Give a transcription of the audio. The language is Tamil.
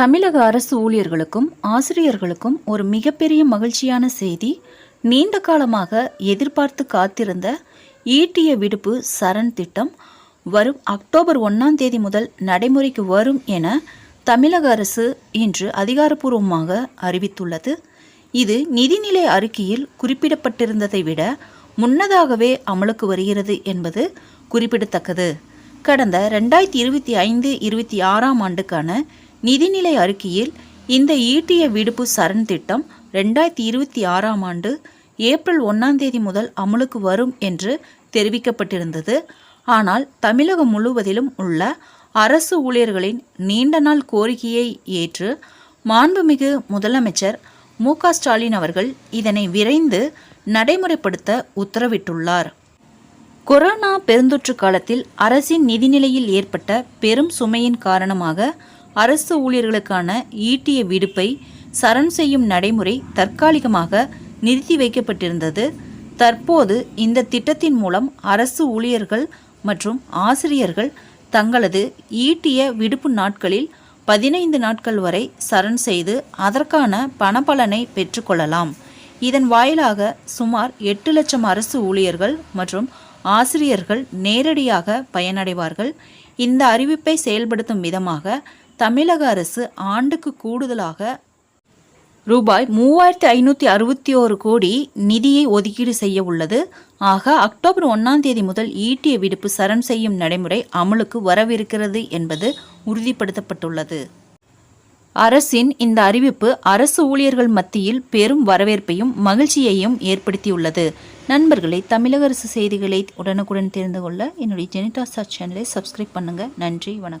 தமிழக அரசு ஊழியர்களுக்கும் ஆசிரியர்களுக்கும் ஒரு மிகப்பெரிய மகிழ்ச்சியான செய்தி நீண்ட காலமாக எதிர்பார்த்து காத்திருந்த ஈட்டிய விடுப்பு சரண் திட்டம் வரும் அக்டோபர் ஒன்றாம் தேதி முதல் நடைமுறைக்கு வரும் என தமிழக அரசு இன்று அதிகாரப்பூர்வமாக அறிவித்துள்ளது. இது நிதிநிலை அறிக்கையில் குறிப்பிடப்பட்டிருந்ததை விட முன்னதாகவே அமலுக்கு வருகிறது என்பது குறிப்பிடத்தக்கது. கடந்த ரெண்டாயிரத்தி இருபத்தி ஐந்து இருபத்தி ஆறாம் ஆண்டுக்கான நிதிநிலை அறிக்கையில் இந்த ஈட்டிய விடுப்பு சரண் திட்டம் ரெண்டாயிரத்தி இருபத்தி ஆறாம் ஆண்டு ஏப்ரல் ஒன்றாம் தேதி முதல் அமலுக்கு வரும் என்று தெரிவிக்கப்பட்டிருந்தது. ஆனால் தமிழகம் முழுவதிலும் உள்ள அரசு ஊழியர்களின் நீண்ட நாள் கோரிக்கையை ஏற்று மாண்புமிகு முதலமைச்சர் மு ஸ்டாலின் அவர்கள் இதனை விரைந்து நடைமுறைப்படுத்த உத்தரவிட்டுள்ளார். கொரோனா பெருந்தொற்று காலத்தில் அரசின் நிதிநிலையில் ஏற்பட்ட பெரும் சுமையின் காரணமாக அரசு ஊழியர்களுக்கான ஈட்டிய விடுப்பை சரண் செய்யும் நடைமுறை தற்காலிகமாக நிறுத்தி வைக்கப்பட்டிருந்தது. தற்போது இந்த திட்டத்தின் மூலம் அரசு ஊழியர்கள் மற்றும் ஆசிரியர்கள் தங்களது ஈட்டிய விடுப்பு நாட்களில் பதினைந்து நாட்கள் வரை சரண் செய்து அதற்கான பணப்பலனை பெற்றுக்கொள்ளலாம் இதன் வாயிலாக சுமார் எட்டு லட்சம் அரசு ஊழியர்கள் மற்றும் ஆசிரியர்கள் நேரடியாக பயனடைவார்கள். இந்த அறிவிப்பை செயல்படுத்தும் விதமாக தமிழக அரசு ஆண்டுக்கு கூடுதலாக ரூபாய் மூவாயிரத்தி ஐநூற்றி அறுபத்தி ஓரு கோடி நிதியை ஒதுக்கீடு செய்ய உள்ளது. ஆக அக்டோபர் ஒன்றாம் தேதி முதல் ஈட்டிய விடுப்பு சரண் செய்யும் நடைமுறை அமலுக்கு வரவிருக்கிறது என்பது உறுதிப்படுத்தப்பட்டுள்ளது. அரசின் இந்த அறிவிப்பு அரசு ஊழியர்கள் மத்தியில் பெரும் வரவேற்பையும் மகிழ்ச்சியையும் ஏற்படுத்தியுள்ளது. நண்பர்களை தமிழக அரசு செய்திகளை உடனுக்குடன் தெரிந்து கொள்ள என்னுடைய ஜெனிடா சர்ச் சேனலை சப்ஸ்கிரைப் பண்ணுங்கள் நன்றி வணக்கம்.